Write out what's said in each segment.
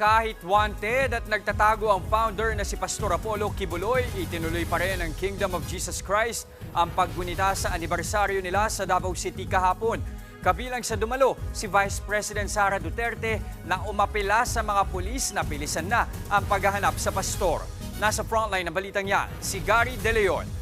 Kahit wanted at nagtatago ang founder na si Pastor Apollo Kibuloy, itinuloy pa rin ng Kingdom of Jesus Christ ang paggunita sa anibersaryo nila sa Davao City kahapon. Kabilang sa dumalo, si Vice President Sara Duterte na umapila sa mga pulis na bilisan na ang paghahanap sa pastor. Nasa frontline ng balitang yan, si Gary De Leon.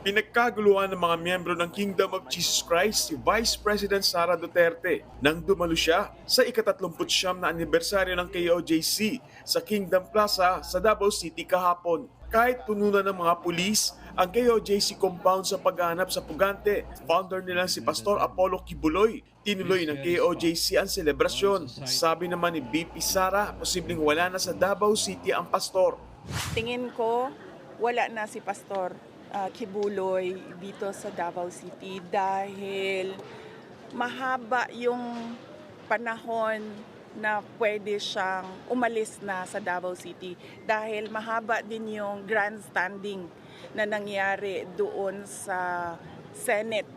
Pinagkaguluhan ng mga miyembro ng Kingdom of Jesus Christ si Vice President Sara Duterte nang dumalo siya sa ikatatlumputsyam na anibersaryo ng KOJC sa Kingdom Plaza sa Davao City kahapon. Kahit puno na ng mga pulis ang KOJC compound sa paghahanap sa pugante, founder nila si Pastor Apollo Kibuloy, tinuloy ng KOJC ang selebrasyon. Sabi naman ni BP Sara, posibleng wala na sa Davao City ang pastor. Tingin ko, wala na si Pastor ah, Kibuloy dito sa Davao City dahil mahaba yung panahon na pwede siyang umalis na sa Davao City dahil mahaba din yung grandstanding na nangyari doon sa Senate.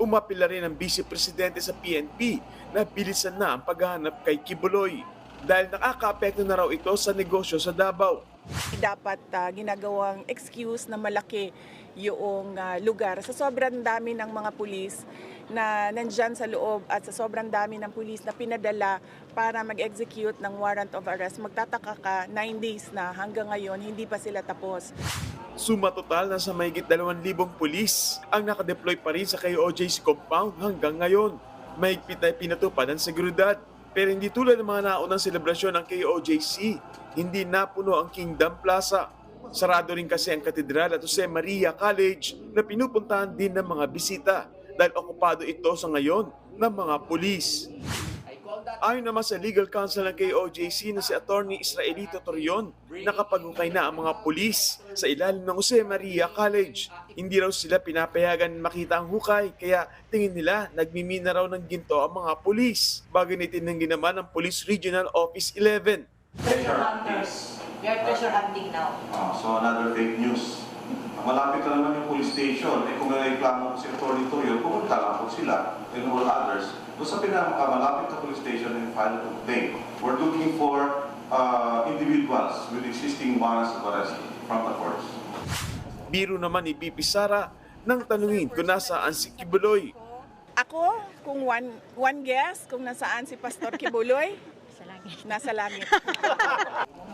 Umapila rin ang Vice Presidente sa PNP na bilisan na ang paghahanap kay Kibuloy dahil nakakaapekto na raw ito sa negosyo sa Davao. dapat ah, ginagawang excuse na malaki yung ah, lugar. Sa sobrang dami ng mga pulis na nandyan sa loob at sa sobrang dami ng pulis na pinadala para mag-execute ng warrant of arrest, magtataka ka, 9 days na hanggang ngayon, hindi pa sila tapos. Suma total na sa mahigit 2,000 pulis ang nakadeploy pa rin sa KOJC compound hanggang ngayon. Mahigpit na pinatupad ang seguridad. Pero hindi tulad ng mga naunang selebrasyon ng KOJC, hindi napuno ang Kingdom Plaza. Sarado rin kasi ang katedral at Jose Maria College na pinupuntahan din ng mga bisita dahil okupado ito sa ngayon ng mga pulis. Ayon naman sa legal counsel ng KOJC na si Attorney Israelito Torion, nakapagukay na ang mga pulis sa ilalim ng Jose Maria College. Hindi raw sila pinapayagan makita ang hukay, kaya tingin nila nagmimina raw ng ginto ang mga pulis. Bagay na itinanggi naman ng Police Regional Office 11. treasure hunters. We are treasure hunting now. Ah, so another fake news. Malapit na naman yung police station. Eh kung nagreklamo ko si Atty. Toyo, pumunta lang po sila and all others. Doon sa pinakamalapit na police station and file a complaint. We're looking for uh, individuals with existing warrants of arrest from the courts. Biro naman ni BP Sara nang tanungin kung nasaan si Kibuloy. Ako, kung one, one guess kung nasaan si Pastor Kibuloy, nasa langit.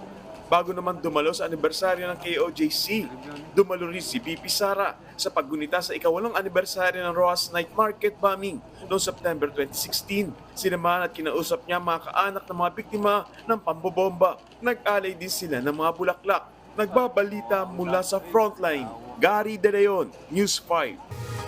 Bago naman dumalo sa anibersaryo ng KOJC, dumalo rin si BP Sara sa paggunita sa ikawalong anibersaryo ng Roas Night Market bombing noong September 2016. Sinamahan at kinausap niya mga kaanak ng mga biktima ng pambobomba. Nag-alay din sila ng mga bulaklak. Nagbabalita mula sa frontline. Gary De Leon, News 5.